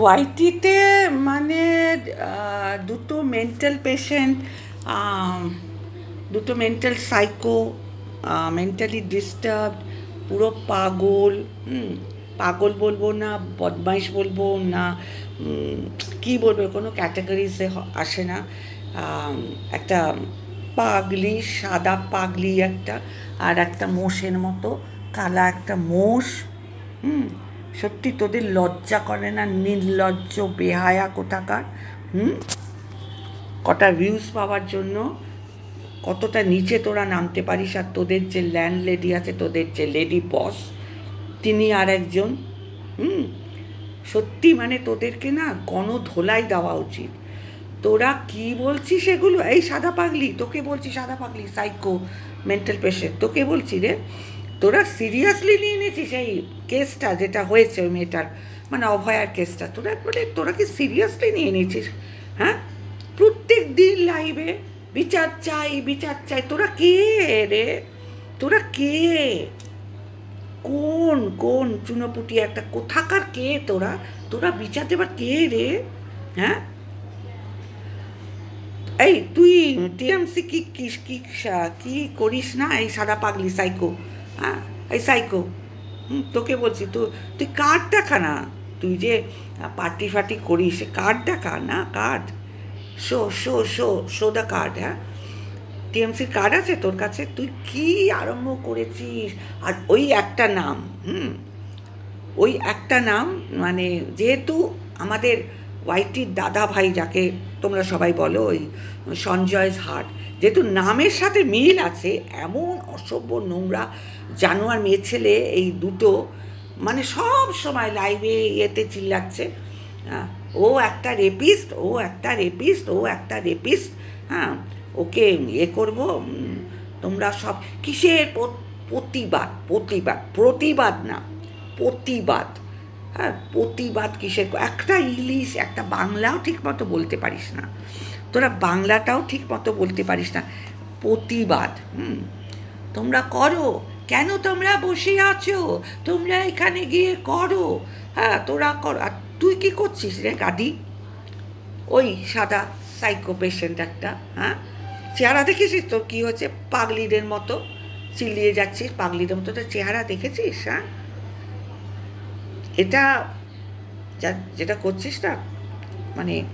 ওয়াইটিতে মানে দুটো মেন্টাল পেশেন্ট দুটো মেন্টাল সাইকো মেন্টালি ডিস্টার্ব পুরো পাগল পাগল বলব না, বদমাইশ বলব না কি বলব, কোনো ক্যাটাগরিজে আসে না। একটা পাগলি, সাদা পাগলি একটা, আর একটা মোষের মতো, কালা একটা মোষ, হুম সত্যি তোদের লজ্জা করে না? নির্লজ্জ, বেহায়া কোথাকার? হুম? কটা ভিউজ পাওয়ার জন্য কতটা নিচে তোরা নামতে পারিস আর তোদের যে ল্যান্ড লেডি আছে, তোদের যে লেডি বস তিনি আর একজন, হুম? সত্যি মানে তোদেরকে না গণধোলাই দেওয়া উচিত। তোরা কি বলছিস এগুলো? এই সাদা পাগলি, তোকে বলছি সাদা পাগলি সাইকো মেন্টাল পেশেন্ট তোকে বলছি রে। তোরা সিরিয়াসলি নিয়ে নিয়েছিস এই কেসটা যেটা হয়েছে ওই মেয়েটার? মানে অভয়ার কেসটা তোরা মানে তোরা কি সিরিয়াসলি নিয়ে নিয়েছিস? হ্যাঁ? প্রত্যেক দিন লাইভে বিচার চাই বিচার চাই। তোরা কে রে? তোরা কে? কোন কোন চুনোপুটি একটা? কোথাকার কে তোরা? তোরা বিচার দেবার কে রে? হ্যাঁ? এই তুই টিএমসি কি কি করিস না এই সাদা পাগলি সাইকো হ্যাঁ এই সাইকো তোকে বলছি, তো, তুই কার্ড দেখা না? তুই যে পার্টি ফার্টি করিস কার্ড দেখা না? Card show show show show the card হ্যাঁ? টিএমসির কার্ড আছে তোর কাছে? তুই কি আরম্ভ করেছিস? আর ওই একটা নাম, হুম? ওই একটা নাম মানে যেহেতু আমাদের ওয়াইটির দাদা ভাই, যাকে তোমরা সবাই বলো, ওই সঞ্জয় হাট যেহেতু নামের সাথে মিল আছে, এমন অসভ্য নোংরা জানোয়ার মেয়ে ছেলে এই দুটো মানে সব সময় লাইভে ইয়েতে চিল্লাচ্ছে। ও একটা রেপিস্ট ও একটা রেপিস্ট ও একটা রেপিস্ট হ্যাঁ ওকে ইয়ে করব তোমরা সব, কিসের প্রতিবাদ প্রতিবাদ প্রতিবাদ না, প্রতিবাদ হ্যাঁ প্রতিবাদ কিসের, একটা ইংলিশ, একটা বাংলাও ঠিক মতো বলতে পারিস না। তোরা বাংলাটাও ঠিক মতো বলতে পারিস না। প্রতিবাদ, হুম? তোমরা করো। কেন তোমরা বসে আছো? তোমরা এখানে গিয়ে করো। হ্যাঁ তোরা কর। আর তুই কি করছিস রে গাদি ওই সাদা সাইকো পেশেন্ট একটা হ্যাঁ? চেহারা দেখেছিস তোর কী হচ্ছে? পাগলিদের মতো চিল্লিয়ে যাচ্ছিস, পাগলিদের মতো তো চেহারা দেখেছিস হ্যাঁ? এটা যা, যেটা করছিস না মানে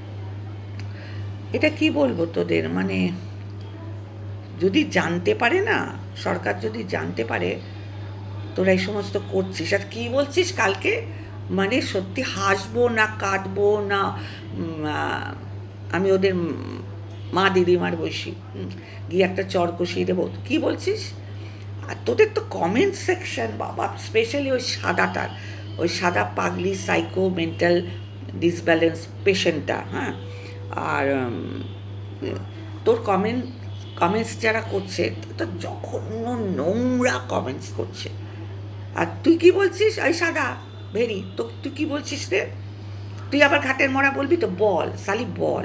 এটা কি বলব তোদের? মানে যদি জানতে পারে না, সরকার যদি জানতে পারে, তোরা এই সমস্ত করছিস। আর কি বলছিস কালকে? মানে সত্যি হাসবো না কাটবো না আমি ওদের মা দিদিমার বসি। গিয়ে একটা চর কষিয়ে দেবো। কি বলছিস? আর তোদের তো কমেন্ট সেকশন বাবা স্পেশালি ওই সাদাটার, ওই সাদা পাগলি সাইকো মেন্টাল ডিসব্যালেন্স পেশেন্টটা হ্যাঁ? আর তোর কমেন্ট কমেন্টস যারা করছে তো জঘন্য নোংরা কমেন্টস করছে। আর তুই কি বলছিস? ওই সাদা, ভেরি, তো তুই কি বলছিস রে? তুই আবার ঘাটের মরা বলবি তো? বল সালি বল।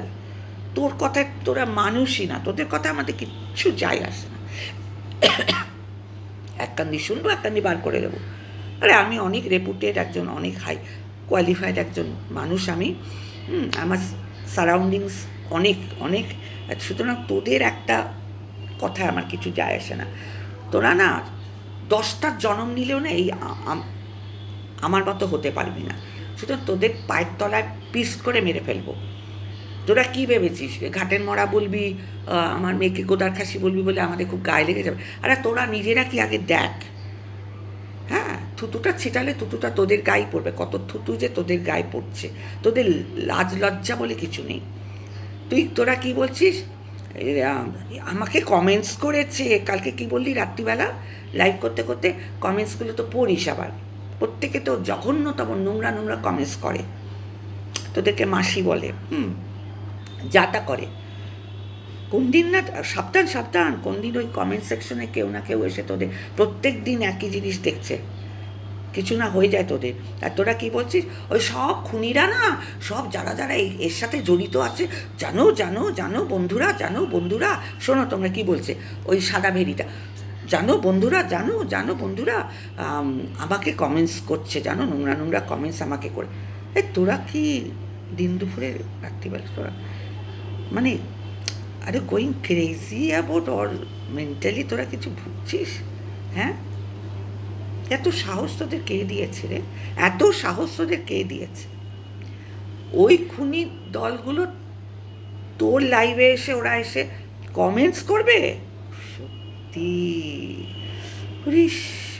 তোর কথায় তোরা মানুষই না, তোদের কথা আমাদের কিচ্ছু যায় আসে না। এক কান্দি শুনব, এক কান্দি বার করে দেবো। আরে আমি অনেক রেপুটেড একজন, অনেক হাই কোয়ালিফাইড একজন মানুষ আমি। আমার সারাউন্ডিংস অনেক অনেক। সুতরাং তোদের একটা কথায় আমার কিছু যায় আসে না। তোরা না দশটার জন্ম নিলেও না এই আম- আমার মতো হতে পারবি না। সুতরাং তোদের পায়ের তলায় পিস করে মেরে ফেলব। তোরা কি ভেবেছিস? ঘাটের মরা বলবি আমার মেয়েকে গোদার খাসি বলবি বলে আমাদের খুব গায়ে লেগে যাবে। আরে তোরা নিজেরা কি আগে দেখ? থুতুটা ছিটালে থুতুটা তোদের গায়ে পড়বে। কত থুতু যে তোদের গায়ে পড়ছে। তোদের লাজ লজ্জা বলে কিছু নেই। তুই তোরা কি বলছিস? আমাকে কমেন্টস করেছে। কালকে কি বললি? রাত্রিবেলা লাইভ করতে করতে কমেন্টসগুলো তো পড়িস আবার। প্রত্যেকে তো জঘন্যতম নোংরা নোংরা কমেন্টস করে। তোদেরকে মাসি বলে, হুম, যা তা করে। কোন দিন না, সাবধান সাবধান। কোন দিন ওই কমেন্ট সেকশনে কেউ না কেউ এসে তোদের প্রত্যেক দিন একই জিনিস দেখছে। কিছু না হয়ে যায় তোদের। আর তোরা কি বলছিস? ওই সব খুনিরা না, সব যারা যারা এর সাথে জড়িত আছে, জানো জানো জানো বন্ধুরা জানো বন্ধুরা, শোনো তোমরা কি বলছে ওই সাদা ভেরিটা জানো বন্ধুরা, জানো জানো বন্ধুরা আমাকে কমেন্টস করছে, জানো নোংরা নোংরা কমেন্টস আমাকে করে। এ তোরা কি দিন দুপুরে রাত্রিবেলা তোরা মানে আরে going crazy about or mentally তোরা কিছু ভুগছিস? হ্যাঁ? এত সাহস তোদের কে দিয়েছে রে? এত সাহস তোদের কে দিয়েছে? ওই খুনি দলগুলো তোর লাইভে এসে ওরা এসে কমেন্টস করবে? সত্যি।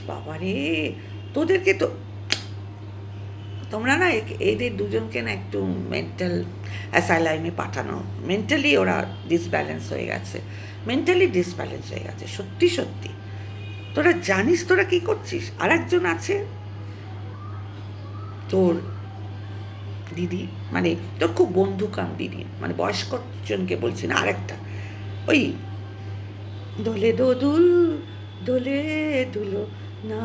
বাবা রে তোদেরকে তো তোমরা না এদের দুজনকে না একটু মেন্টাল অ্যাসাইলাইমে পাঠানো। মেন্টালি ওরা ডিসব্যালেন্স হয়ে গেছে। মেন্টালি ডিসব্যালেন্স হয়ে গেছে। সত্যি সত্যি। তোরা জানিস তোরা কি করছিস? আর একজন আছে? তোর দিদি মানে তোর খুব বন্ধুকাম দিদি মানে বয়স্ক জনকে বলছি না, আরেকটা। ওই দোলে দোদুল দোলে, দুলো না,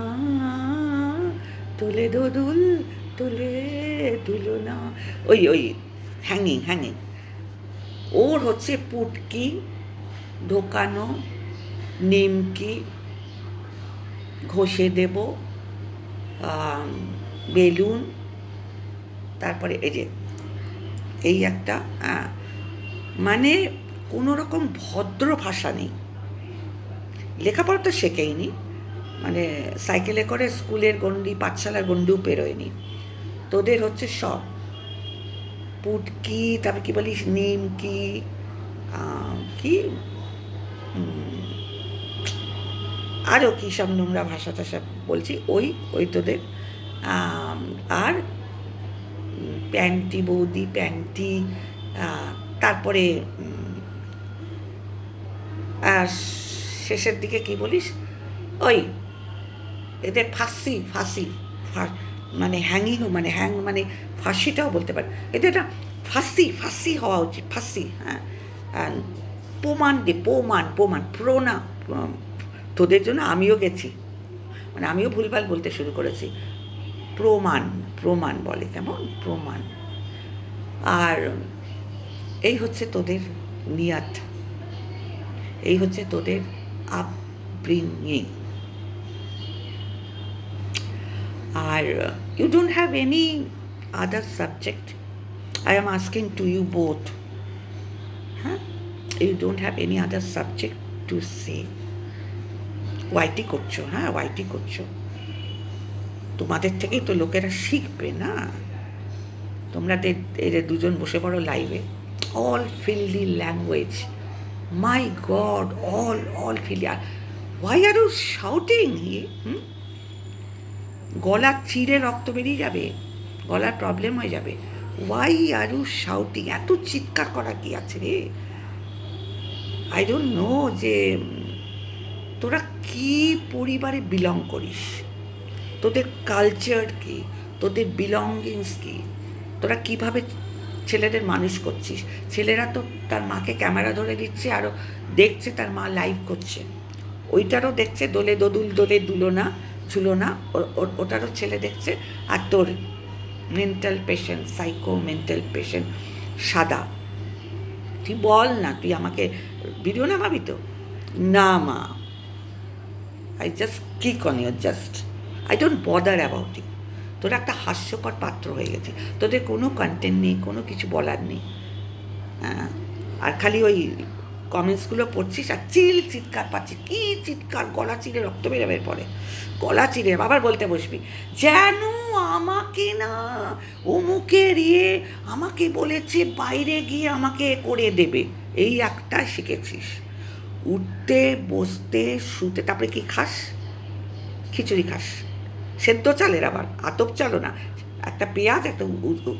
দোলে দোদুল দোলে, দুলো না। ওই ওই হ্যাঙ্গিং হ্যাঙ্গিং ওর হচ্ছে পুটকি, ঢোকানো, নিমকি ঘষে দেব বেলুন, তারপরে এই যে, এই একটা মানে কোনো রকম ভদ্র ভাষা নেই। লেখাপড়া তো শেখেইনি মানে সাইকেলে করে স্কুলের গণ্ডি, পাঠশালার গণ্ডিও পেরোয়নি। তোদের হচ্ছে সব, পুটকি, তারপরে কি বলিস, নিমকি কি? আরও কী সব নোংরা ভাষা টাষা বলছি, ওই ওই তোদের। আর প্যান্টি বৌদি, প্যান্টি তারপরে শেষের দিকে কি বলিস? ওই এদের ফাঁসি ফাঁসি মানে হ্যাঙ্গিং মানে হ্যাং মানে ফাঁসিটাও বলতে পারে। এদের না ফাঁসি ফাঁসি হওয়া উচিত, ফাঁসি হ্যাঁ। প্রমাণ দে, প্রমাণ প্রমাণ প্রোনা তোদের জন্য আমিও গেছি। মানে আমিও ভুলভাল বলতে শুরু করেছি। প্রমাণ প্রমাণ বলে কেমন? প্রমাণ। আর এই হচ্ছে তোদের নিয়াত। এই হচ্ছে তোদের upbringing. Are you don't have any other subject I am asking to you both হ্যাঁ you don't have any other subject to say YT করছ হ্যাঁ ওয়াইটি করছ। তোমাদের থেকেই তো লোকেরা শিখবে না। তোমরা এদের দুজন বসে পড়ো লাইভে all filthy language my god all all filthy R why are you shouting hmm গলা চিরে রক্ত বেরিয়ে যাবে, গলার প্রবলেম হয়ে যাবে। ওয়াই আর ইউ শাউটিং এত চিৎকার করা কি আছে রে? আই ডোন্ট নো যে তোরা কি পরিবারে বিলং করিস? তোদের কালচার কি? তোদের বিলঙ্গিংস কি? তোরা কীভাবে ছেলেদের মানুষ করছিস? ছেলেরা তো তার মাকে ক্যামেরা ধরে দিচ্ছে আরও দেখছে তার মা লাইভ করছে। ওইটারও দেখছে, দোলে দোদুল, দোলে দুলো না, ঝুলো না। ও- ও- ওটারও ছেলে দেখছে আর তোর mental patient psycho mental patient সাদা। তুই বল না, তুই আমাকে ভিডিও না নামাবি তো? না মা। I just kick on your just I don't bother about you তোরা একটা হাস্যকর পাত্র হয়ে গেছে তোদের কোনো কন্টেন্ট নেই, কোনো কিছু বলার নেই। হ্যাঁ আর খালি ওই কমেন্টসগুলো পড়ছিস আর চিল চিৎকার পাচ্ছিস। কী চিৎকার? গলা চিরে রক্ত বেরোবে পরে। গলা চিরে, আবার বলতে বসবি যেন আমাকে না অমুকের ইয়ে আমাকে বলেছে বাইরে গিয়ে আমাকে করে দেবে। এই একটা শিখেছিস। উঠতে, বসতে, শুতে, তারপরে কি খাস? খিচুড়ি খাস। সেদ্ধ চালের আবার, আতপ চালও না। একটা পেঁয়াজ, একটা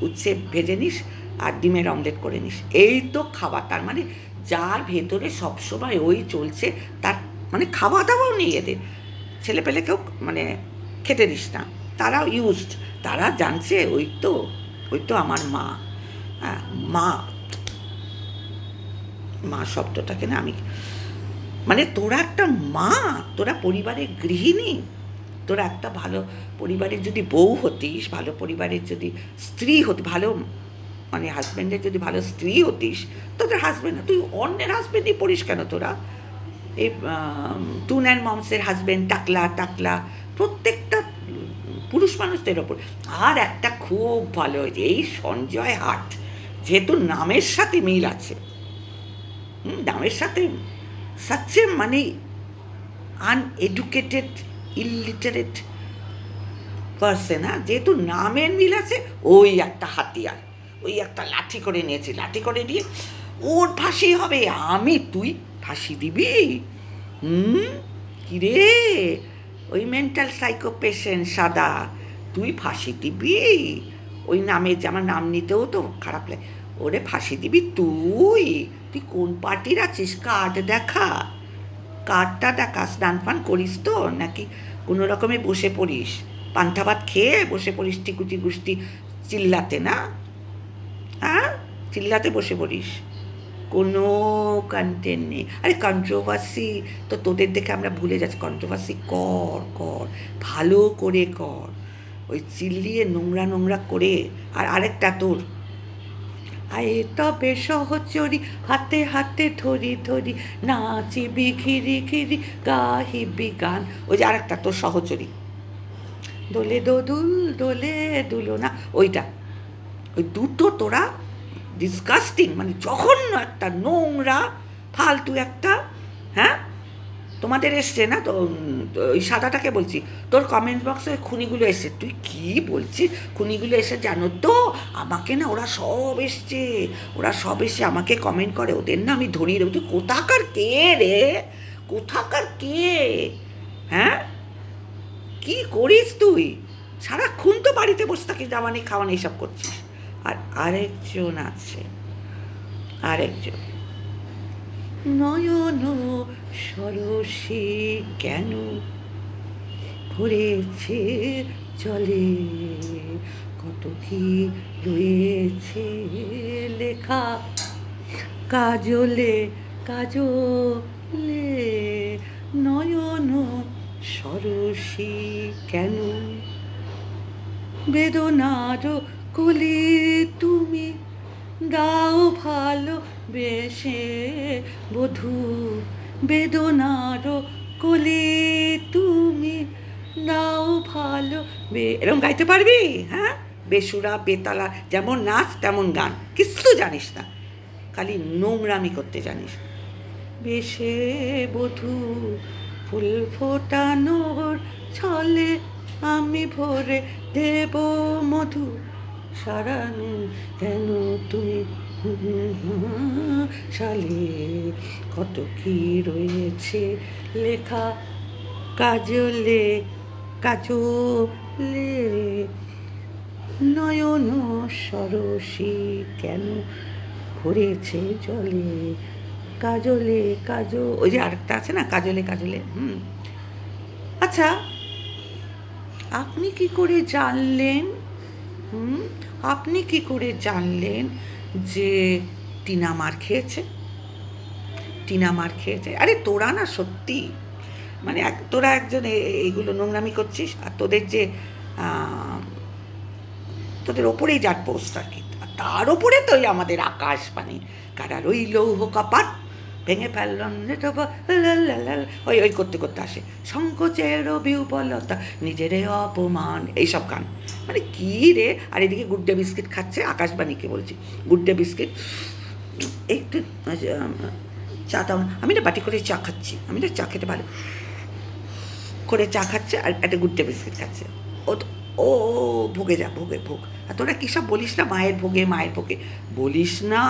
উচ্ছে ভেজে নিস আর ডিমের অমলেট করে নিস। এই তো খাবার, তার মানে যার ভেতরে সবসময় ওই চলছে, তার মানে খাওয়া দাওয়াও নেই এদের। ছেলে পেলেকেও মানে খেতে দিস না। তারাও ইউজড তারা জানছে, ওই তো ওই তো আমার মা। হ্যাঁ মা মা শব্দটাকে না আমি মানে তোরা একটা মা তোরা পরিবারের গৃহিণী। তোরা একটা ভালো পরিবারের যদি বউ হতিস ভালো পরিবারের যদি স্ত্রী হতি ভালো মানে হাজব্যান্ডের যদি ভালো স্ত্রী হতিস তোদের হাজব্যান্ড তুই অন্যের হাজব্যান্ডই পড়িস কেন তোরা? এই টুন অ্যান্ড মমসের হাজব্যান্ড টাকলা টাকলা প্রত্যেকটা পুরুষ মানুষদের ওপর। আর একটা খুব ভালো হয়েছে এই সঞ্জয় হাট যেহেতু নামের সাথে মিল আছে। হুম, নামের সাথে সাচ্ছে মানে আনএডুকেটেড ইলিটারেট পার্সন হ্যাঁ যেহেতু নামের মিল আছে, ওই একটা হাতিয়ার, ওই একটা লাঠি করে নিয়েছি, লাঠি করে নিয়ে ওর ফাঁসি হবে। আমি, তুই ফাঁসি দিবি? হুম? কিরে? ওই মেন্টাল সাইকো পেশেন্ট সাদা, তুই ফাঁসি দিবি? ওই নামে যে আমার নাম নিতেও তো খারাপ লাগে। ওরে ফাঁসি দিবি তুই? তুই কোন পার্টির আছিস? কার্ড দেখা। কার্ডটা দেখা, স্নান ফান করিস তো? নাকি কোনো রকমে বসে পড়িস? পান্থা ভাত খেয়ে বসে পড়িস টিকুটি গুষ্টি চিল্লাতে, না? হ্যাঁ? চিল্লাতে বসে পড়িস। কোনো কন্টেন্ট নেই। আরে কন্ট্রোভার্সি তো তোদের দেখে আমরা ভুলে যাচ্ছি। কন্ট্রোভার্সি কর কর। ভালো করে কর। ওই চিল্লিয়ে নোংরা নোংরা করে। আর আরেকটা তোর আয়ে তবে সহচরি হাতে হাতে ধরি ধরি নাচিবি খিরি খিরি গাহিবি গান। ওই যে আরেকটা, তোর সহচরি। দোলে দোদুল দোলে, দুলো না, ওইটা। ওই দুটো তোরা ডিসকাস্টিং মানে জঘন্য একটা নোংরা, ফালতু একটা হ্যাঁ? তোমাদের এসছে না তো ওই সাদাটাকে বলছি। তোর কমেন্ট বক্সে খুনিগুলো এসছে। তুই কি বলছিস? খুনিগুলো এসে জানো তো, আমাকে না ওরা সব এসছে। ওরা সব এসে আমাকে কমেন্ট করে, ওদের না আমি ধরিয়ে দেবো। তুই কোথাকার কে রে? কোথাকার কে? হ্যাঁ? কি করিস তুই? সারাক্ষণ তো বাড়িতে বসে থাকিস দামানি খাওয়ানি এইসব করছিস। আর আরেকজন আছে। আরেকজন। নয়ন সরসী কেন ভরেছে চলে কত কি রয়েছে লেখা? কাজলে কাজলে নয়ন সরসী কেন? বেদনার কলি তুমি দাও ভালো বেশে, বধু বেদনার কলি তুমি দাও ভালো বে এরকম গাইতে পারবি? হ্যাঁ? বেসুরা, বেতালা, যেমন নাচ, তেমন গান। কিছু জানিস না। খালি নোংরামি করতে জানিস। বেশে, বধু, ফুল ফোটানোর ছলে আমি ভরে দেব মধু। সারানো কেন তুমি সালে কত কি রয়েছে লেখা কাজলে কাজলে? নয়ন সরসী কেন ঘুরেছে জলে? কাজলে, কাজ, ওই যে আরেকটা আছে না? কাজলে কাজলে, হুম। আচ্ছা আপনি কি করে জানলেন হুম? আপনি কি করে জানলেন যে টিনা মার খেয়েছে? টিনা মার খেয়েছে। আরে তোরা না সত্যি মানে এক- তোরা একজন এইগুলো নোংরামি করছিস আর তোদের যে তোদের ওপরেই যার পোস্ট আর কি। তার ওপরে তো আমাদের আকাশ পানি। কারার ওই লৌহ কপাট? ভেঙে ফেললাম ওই ওই করতে করতে আসে। সংকোচের বিউবলতা নিজের অপমান। এইসব গান। মানে কী রে? আর এদিকে গুড্ডে বিস্কিট খাচ্ছে আকাশবাণীকে বলছি। গুড্ডে বিস্কিট একটু চা দাও আমি না বাটি করে চা খাচ্ছি। আমি না চা খেতে ভালো করে চা খাচ্ছে আর একটা গুড্ডে বিস্কিট খাচ্ছে। ও ও, ভোগে যা ভোগে ভোগ। আর তোরা কী সব বলিস না মায়ের ভোগে মায়ের ভোগে? বলিস না।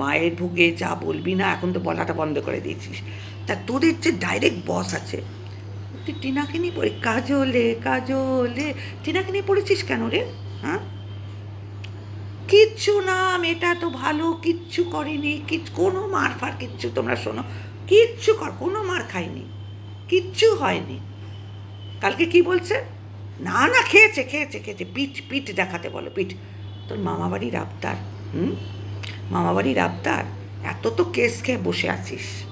মায়ের ভুগে যা বলবি না, এখন তো বলাটা বন্ধ করে দিয়েছিস। তা তোদের যে ডাইরেক্ট বস আছে, তুই টিনাকে নিয়ে পড়ে, কাজলে কাজলে, টিনাকে নিয়ে পড়েছিস কেন রে? হ্যাঁ? কিচ্ছু না, মেয়েটা তো ভালো, কিচ্ছু করেনি কোনো মার ফার কিচ্ছু তোমরা শোনো, কিচ্ছু কর, কোনো মার খায়নি, কিচ্ছু হয়নি। কালকে কি বলছে? না না, খেয়েছে খেয়েছে খেয়েছে, পিঠ পিঠ দেখাতে বলো, পিঠ। তোর মামা বাড়ির আবদার, হুম? মামা বাড়ির আবদার। এত তো কেস খেয়ে বসে আছিস।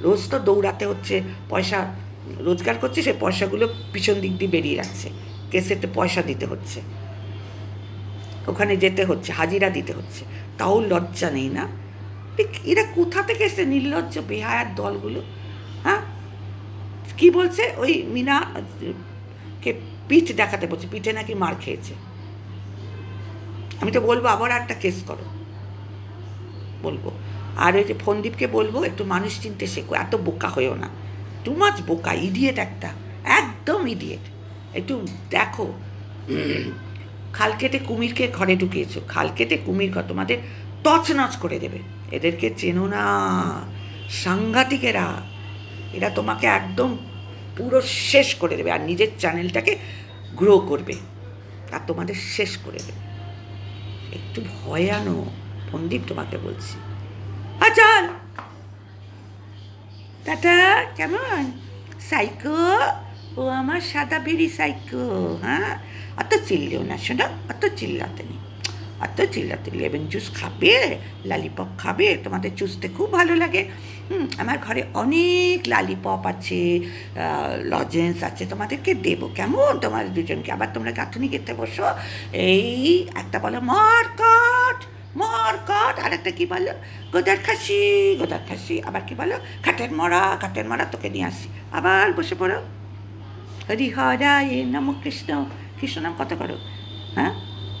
রোজ তো দৌড়াতে হচ্ছে, পয়সা রোজগার করছিস সেই পয়সাগুলো পিছন দিক দিয়ে বেরিয়ে যাচ্ছে। কেসেতে পয়সা দিতে হচ্ছে। ওখানে যেতে হচ্ছে, হাজিরা দিতে হচ্ছে। তাও লজ্জা নেই না? এরা কোথা থেকে এসে নির্লজ্জ বেহায়ার দলগুলো হ্যাঁ? কি বলছে? ওই মিনা, কে পিঠ দেখাতে বলছে, পিঠে নাকি মার খেয়েছে। আমি তো বলব, আবার একটা কেস করো। বলব। আর ওই যে ফন্দীপকে বলব, একটু মানুষ চিনতে শেখো, এত বোকা হয়েও না। টু মাছ বোকা ইডিয়েট একটা, একদম ইডিয়েট একটু দেখো, খাল কেটে কুমিরকে ঘরে ঢুকিয়েছো, খাল কেটে কুমির ঘর তোমাদের তছনছ করে দেবে। এদেরকে চেনো না, সাংঘাতিকেরা। এরা তোমাকে একদম পুরো শেষ করে দেবে আর নিজের চ্যানেলটাকে গ্রো করবে। আর তোমাদের শেষ করে দেবে। একটু ভয় আনো ফন্দীপ তোমাকে বলছি। চল। টাটা, কেমন? সাইকো, ও আমার সাদা বেরি সাইকো হ্যাঁ? অত চিল্লেও না, শোনো, অত চিল্লাতে নেই। অত চিল্লাতে লেমন জুস খাবে, লালিপপ খাবে, তোমাদের চুষতে খুব ভালো লাগে। হুম, আমার ঘরে অনেক লালিপপ আছে লজেন্স আছে, তোমাদেরকে দেবো। কেমন? তোমাদের দুজনকে, আবার তোমরা গাঁথুনি খেতে বসো। এই একটা বলো মারকট মরকট আর একটা কী বলো? গোদার খাসি গোদার খাসি। আবার কি বলো? খাটের মরা খাটের মরা তোকে নিয়ে আসি। আবার বসে পড়ো। হরি হরায় নম কৃষ্ণ। কৃষ্ণ নাম কত করো? হ্যাঁ?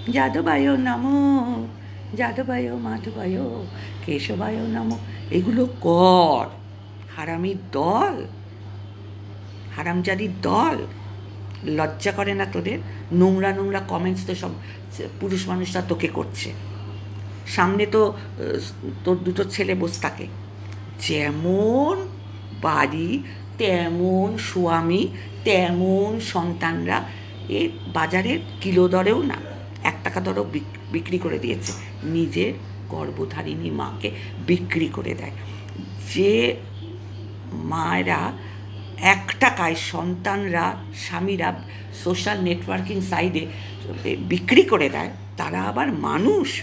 যাদবায় নমো, যাদবায়, মাধবায়, কেশবায় নম। এগুলো কর। হারামির দল। হারামজাদির দল। লজ্জা করে না তোদের? নোংরা নোংরা কমেন্টস তো সব পুরুষ মানুষরা তোকে করছে। সামনে তো তোর দুটো ছেলে বসে থাকে। যেমন বাড়ি, তেমন স্বামী, তেমন সন্তানরা। এ বাজারের কিলো দরেও না, এক টাকা দরেও বিক- বিক্রি করে দিয়েছে। নিজের গর্ভধারিণী মাকে বিক্রি করে দেয়। যে মায়েরা এক টাকায় সন্তানরা, স্বামীরা সোশ্যাল নেটওয়ার্কিং সাইডে বিক্রি করে দেয়, তারা আবার মানুষ।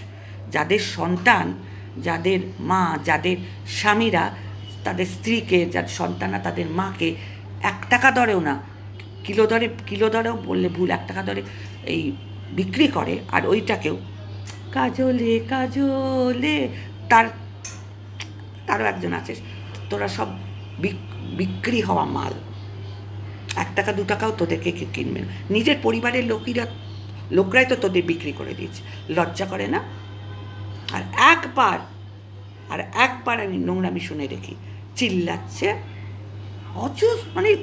যাদের সন্তান, যাদের মা, যাদের স্বামীরা, তাদের স্ত্রীকে যাদের সন্তানরা তাদের মাকে এক টাকা দরেও না, কিলো দরে, কিলো দরেও বললে ভুল, এক টাকা দরে এই বিক্রি করে আর ওইটাকেও কাজলে কাজলে তার, তারও একজন আছে, তোরা সব বিক- বিক্রি হওয়া মাল। এক টাকা, দু টাকাও তোদেরকে কেউ কিনবে না। নিজের পরিবারের লোকেরা, লোকরাই তো তোদের বিক্রি করে দিয়েছে। লজ্জা করে না? আর একবার আর একবার আমি নোংরামি শুনে রেখি। চিল্লাচ্ছে। অজস মানে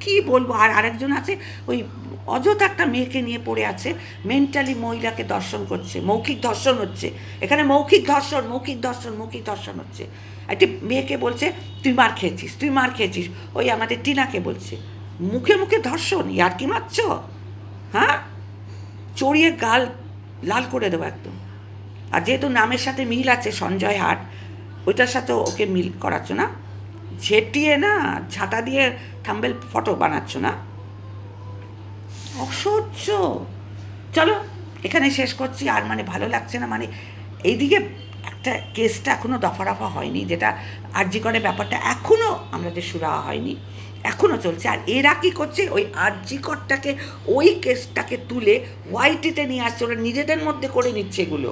কি বলব? আর আরেকজন আছে, ওই অযথা একটা মেয়েকে নিয়ে পড়ে আছে। মেন্টালি মহিলাকে দর্শন করছে, মৌখিক ধর্ষণ হচ্ছে। এখানে মৌখিক ধর্ষণ মৌখিক ধর্ষণ মৌখিক ধর্ষণ হচ্ছে। একটি মেয়েকে বলছে, তুই মার খেয়েছিস, তুই মার খেয়েছিস। ওই আমাদের টিনাকে বলছে, মুখে মুখে ধর্ষণ ইয়ার কি মারছ? হ্যাঁ? চড়িয়ে গাল লাল করে দেবো একদম। আর যেহেতু নামের সাথে মিল আছে, সঞ্জয় হাট, ওইটার সাথে ওকে মিল করাচ্ছ না। ঝেটিয়ে না, ঝাঁটা দিয়ে থাম্বেল ফটো বানাচ্ছ না। অসহ্য। চলো, এখানে শেষ করছি। আর মানে ভালো লাগছে না মানে এইদিকে একটা কেসটা এখনও দফা রফা হয়নি, যেটা আরজি করে ব্যাপারটা এখনও আমাদের সুরা হয়নি এখনও চলছে। আর এরা কী করছে, ওই আরজি করটাকে, ওই কেসটাকে তুলে হোয়াইটিতে নিয়ে আসছে, ওরা নিজেদের মধ্যে করে নিচ্ছে এগুলো।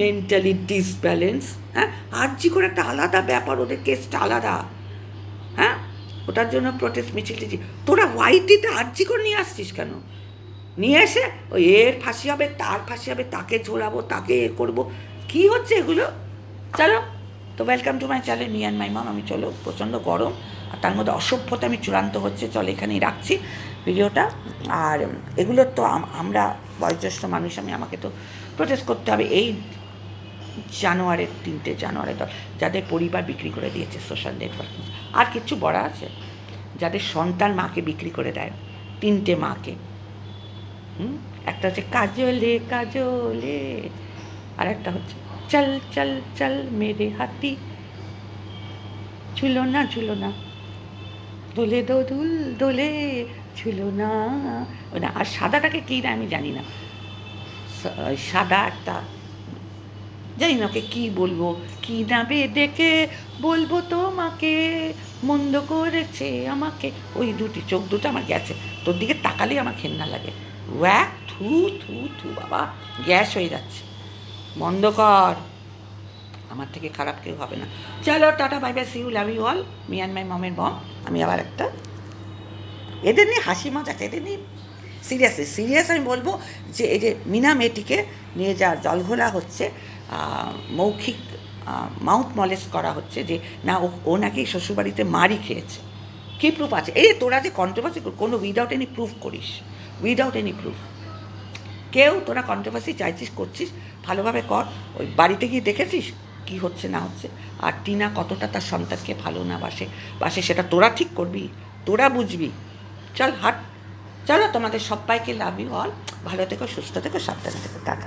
মেন্টালি ডিসব্যালেন্স হ্যাঁ? আরজি করে একটা আলাদা ব্যাপার, ওদের কেসটা আলাদা। হ্যাঁ? ওটার জন্য প্রোটেস্ট মিছিল টিছিল। তোরা হোয়াইটিতে আরজি করে নিয়ে আসছিস কেন? নিয়ে এসে ওই এর ফাঁসি হবে, তার ফাঁসি হবে, তাকে ঝোলাবো, তাকে এ করব। কী হচ্ছে এগুলো? চলো, তো welcome to my channel me and my mom আমি চলো, প্রচণ্ড গরম, আর তার মধ্যে অসভ্যতা আমি চূড়ান্ত হচ্ছে, চলো এখানেই রাখছি ভিডিওটা। আর এগুলো তো আমরা বয়োজ্যেষ্ঠ মানুষ, আমি, আমাকে তো প্রোটেস্ট করতে হবে। এই জানুয়ারের তিনটে জানুয়ারি দল, যাদের পরিবার বিক্রি করে দিয়েছে সোশ্যাল নেটওয়ার্কিং আর কিছু বড় আছে? যাদের সন্তান মাকে বিক্রি করে দেয়, তিনটে মাকে। হুম? একটা হচ্ছে কাজলে কাজলে, আর একটা হচ্ছে চল চল চল মেরে হাতি। ঝুলো না ঝুলো না। দোলে দোদুল দোলে ঝুলো না। না, আর সাদাটাকে কী না আমি জানি না। সাদা একটা জানি না ওকে কী বলব, কী নাবে ডেকে বলব তোমাকে, মন্দ করেছে আমাকে। ওই দুটি চোখ দুটো আমার গেছে, তোর দিকে তাকালেই আমার ঘেন্না লাগে। ওয়াক, থু থু থু, বাবা, গ্যাস হয়ে যাচ্ছে। বন্ধ কর। আমার থেকে খারাপ কেউ হবে না। চলো, tata, bye bye, see you, love you all. Me and my মমের বম। আমি আবার একটা এদের নিয়ে হাসি মজা এদের নিয়ে সিরিয়াসলি, সিরিয়াস আমি বলব যে, এই যে মিনা মেয়েটিকে নিয়ে যা জলঘোলা হচ্ছে মৌখিক মাউথ মলেস করা হচ্ছে যে, না, ও নাকি শ্বশুরবাড়িতে মারই খেয়েছে। কী প্রুফ আছে? এই তোরা যে কন্ট্রোভার্সি কোনো উইদাউট এনি প্রুফ করিস। উইদাউট এনি প্রুফ কেউ তোরা কন্ট্রোভার্সি চাইছিস, করছিস, ভালোভাবে কর। ওই বাড়িতে গিয়ে দেখেছিস কি হচ্ছে, না হচ্ছে? আর টিনা কতটা তার সন্তানকে ভালো না বাসে বাসে সেটা তোরা ঠিক করবি, তোরা বুঝবি। চল হাট, চলো তোমাদের সবাইকে লাভ ইউ অল ভালো থেকো, সুস্থ থেকো, সাবধানে থেকো। টাটা।